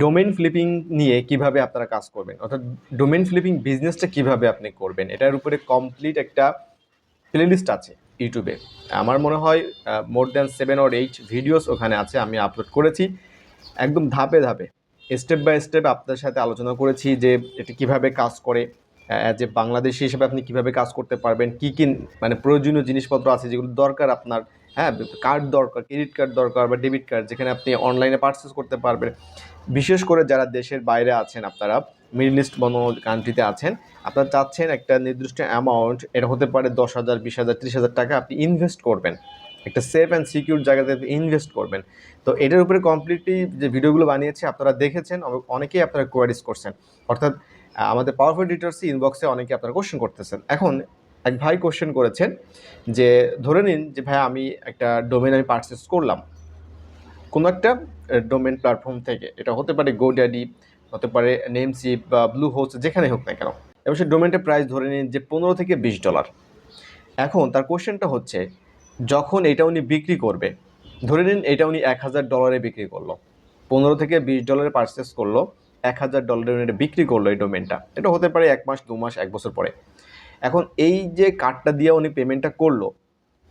Domain flipping নিয়ে কীভাবে আপনারা কাজ করবেন? অর্থাৎ ডোমেন ফ্লিপিং বিজনেসটা কীভাবে আপনি করবেন? এটার উপরে কমপ্লিট একটা প্লেলিস্ট আছে ইউটিউবে আমার মনে হয় more than seven or eight videos ওখানে আছে, আমি আপলোড করেছি। একদম ধাপে ধাপে স্টেপ বাই স্টেপ আপনার সাথে আলোচনা করেছি যে এটি কীভাবে কাজ করে। অ্যাজ এ বাংলাদেশি হিসেবে আপনি কীভাবে কাজ করতে পারবেন? কি কি মানে প্রয়োজনীয় জিনিসপত্র আছে যেগুলো দরকার আপনার? হ্যাঁ কার্ড দরকার, ক্রেডিট কার্ড দরকার বা ডেবিট কার্ড যেখানে আপনি অনলাইনে পার্চেস করতে পারবেন। বিশেষ করে যারা দেশের বাইরে আছেন আপনারা, মিডল ইস্ট বন কান্ট্রিতে আছেন, আপনারা চাচ্ছেন একটা নির্দিষ্ট অ্যামাউন্ট এটা হতে পারে দশ হাজার, বিশ হাজার, ত্রিশ হাজার টাকা আপনি ইনভেস্ট করবেন। একটা সেফ অ্যান্ড সিকিউর জায়গাতে আপনি ইনভেস্ট করবেন। তো এটার উপরে কমপ্লিটলি যে ভিডিওগুলো বানিয়েছে, আপনারা দেখেছেন, অনেকেই আপনারা কোয়ারিজ করছেন। অর্থাৎ আমাদের পাওয়ারফুল ডিটার্সি ইনবক্সে অনেকে আপনারা কোশ্চেন করতেছেন। এখন এক ভাই কোশ্চেন করেছেন যে, ধরে নিন যে ভাই আমি একটা ডোমেন আমি পারচেস করলাম। কোনো একটা ডোমেন প্ল্যাটফর্ম থেকে, এটা হতে পারে গোড্যাডি হতে পারে নেমসিপ বা ব্লু হোস্ট যেখানে হোক না কেন। এবং সেই ডোমেনটার প্রাইস ধরে নিন যে পনেরো থেকে বিশ ডলার এখন তার কোশ্চেনটা হচ্ছে, যখন এটা উনি বিক্রি করবে, ধরে নিন এটা উনি এক হাজার ডলারে বিক্রি করল, পনেরো থেকে বিশ ডলারে পারচেস করল এক হাজার ডলারের বিক্রি করল এই ডোমেনটা এটা হতে পারে এক মাস, দু মাস, এক বছর পরে। এখন এই যে কার্ডটা দিয়ে উনি পেমেন্টটা করল,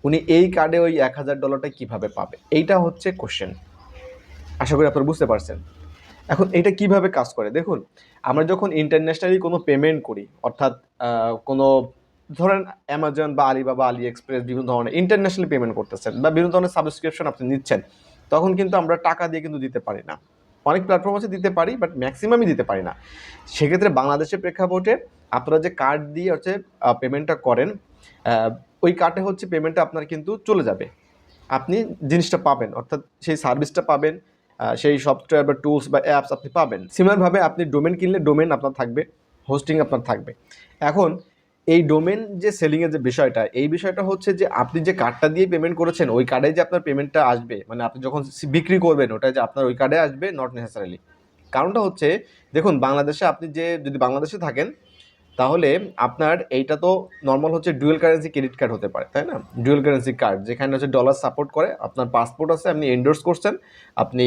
উনি এই কার্ডে ওই এক হাজার ডলারটা কীভাবে পাবে? এইটা হচ্ছে কোশ্চেন আশা করি আপনারা বুঝতে পারছেন। এখন এটা কীভাবে কাজ করে? দেখুন, আমরা যখন ইন্টারন্যাশনালি কোনো পেমেন্ট করি, অর্থাৎ কোনো, ধরেন অ্যামাজন বা আলিবাবা আলি এক্সপ্রেস বিভিন্ন ধরনের ইন্টারন্যাশনাল পেমেন্ট করতেছেন বা বিভিন্ন ধরনের সাবস্ক্রিপশন আপনি নিচ্ছেন, তখন কিন্তু আমরা টাকা দিয়ে কিন্তু দিতে পারি না। অনেক প্ল্যাটফর্ম আছে দিতে পারি বাট ম্যাক্সিমামই দিতে পারি না। সেক্ষেত্রে বাংলাদেশের প্রেক্ষাপটে আপনারা যে কার্ড দিয়ে হচ্ছে পেমেন্টটা করেন ওই কার্ডে হচ্ছে পেমেন্টটা আপনার কিন্তু চলে যাবে। আপনি জিনিসটা পাবেন, অর্থাৎ সেই সার্ভিসটা পাবেন সেই সফটওয়্যার বা টুলস বা অ্যাপস আপনি পাবেন। সিমিলারভাবে আপনি ডোমেন কিনলে ডোমেন আপনার থাকবে হোস্টিং আপনার থাকবে। এখন এই ডোমেন যে সেলিংয়ের যে বিষয়টা, এই বিষয়টা হচ্ছে যে আপনি যে কার্ডটা দিয়ে পেমেন্ট করেছেন, ওই কার্ডে যে আপনার পেমেন্টটা আসবে মানে আপনি যখন বিক্রি করবেন, ওটা যে আপনার ওই কার্ডে আসবে নট নেসেসারিলি কারণটা হচ্ছে, দেখুন, বাংলাদেশে আপনি যে, যদি বাংলাদেশে থাকেন তাহলে আপনার এইটা তো নর্মাল হচ্ছে ডুয়েল কারেন্সি ক্রেডিট কার্ড হতে পারে, তাই না? ডুয়েল কারেন্সি কার্ড যেখানে হচ্ছে ডলার সাপোর্ট করে, আপনার পাসপোর্ট আছে, আপনি এন্ডোর্স করছেন, আপনি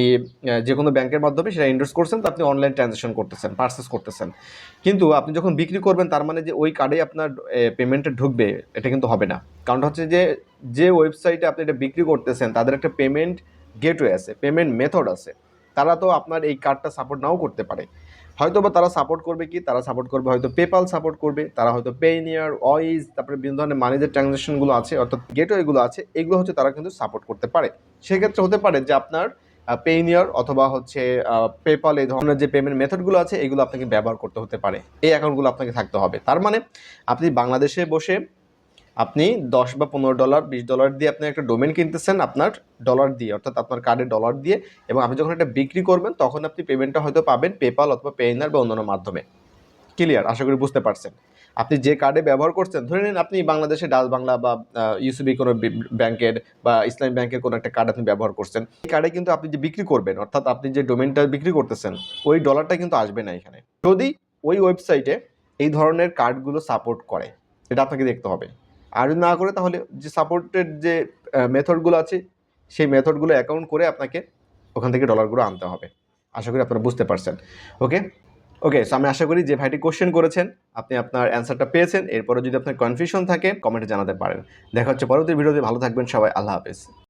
যে কোনো ব্যাংকের মাধ্যমে সেটা এন্ডোর্স করছেন, তো আপনি অনলাইন ট্রানজ্যাকশন করতেছেন পার্সেস করতেছেন। কিন্তু আপনি যখন বিক্রি করবেন, তার মানে যে ওই কার্ডে আপনার পেমেন্টটা ঢুকবে, এটা কিন্তু হবে না। কারণটা হচ্ছে যে যে ওয়েবসাইটে আপনি এটা বিক্রি করতেছেন, তাদের একটা পেমেন্ট গেটওয়ে আছে পেমেন্ট মেথড আছে। তারা তো আপনার এই কার্ডটা সাপোর্ট নাও করতে পারে। হয়তো বা তারা সাপোর্ট করবে কি? তারা সাপোর্ট করবে হয়তো পেপাল সাপোর্ট করবে, তারা হয়তো পেনিয়ার অয়েজ তারপরে বিভিন্ন ধরনের মানি যে আছে, অর্থাৎ গেটওয়েগুলো আছে, এগুলো হচ্ছে তারা কিন্তু সাপোর্ট করতে পারে। সেক্ষেত্রে হতে পারে যে আপনার পেনিয়ার অথবা হচ্ছে পেপাল এই ধরনের যে পেমেন্ট মেথডগুলো আছে, এগুলো আপনাকে ব্যবহার করতে হতে পারে। এই অ্যাকাউন্টগুলো আপনাকে থাকতে হবে। তার মানে আপনি বাংলাদেশে বসে আপনি দশ বা পনেরো ডলার বিশ ডলার দিয়ে আপনি একটা ডোমেন কিনতেছেন আপনার ডলার দিয়ে, অর্থাৎ আপনার কার্ডে ডলার দিয়ে, এবং আপনি যখন এটা বিক্রি করবেন, তখন আপনি পেমেন্টটা হয়তো পাবেন পেপাল অথবা পেইনার বা অন্যান্য মাধ্যমে। ক্লিয়ার আশা করি বুঝতে পারছেন। আপনি যে কার্ডে ব্যবহার করছেন, ধরে নিন আপনি বাংলাদেশে ডাচ বাংলা বা ইউসিবি কোনো ব্যাংকের বা ইসলামী ব্যাংকের কোনো একটা কার্ড আপনি ব্যবহার করছেন, এই কার্ডে কিন্তু আপনি যে বিক্রি করবেন, অর্থাৎ আপনি যে ডোমেনটা বিক্রি করতেছেন, ওই ডলারটা কিন্তু আসবে না এখানে। যদি ওই ওয়েবসাইটে এই ধরনের কার্ডগুলো সাপোর্ট করে, এটা আপনাকে দেখতে হবে। আর না করে তাহলে যে সাপোর্টেড যে মেথডগুলো আছে, সেই মেথডগুলো অ্যাকাউন্ট করে আপনাকে ওখান থেকে ডলারগুলো আনতে হবে। আশা করি আপনারা বুঝতে পারছেন। ওকে ওকে সো আমি আশা করি যে ভাইটি কোশ্চেন করেছেন, আপনি আপনার অ্যান্সারটা পেয়েছেন। এরপরে যদি আপনার কনফিউশন থাকে কমেন্টে জানাতে পারেন। দেখা হচ্ছে পরবর্তী ভিডিওতে। ভালো থাকবেন সবাই। আল্লাহ হাফেজ।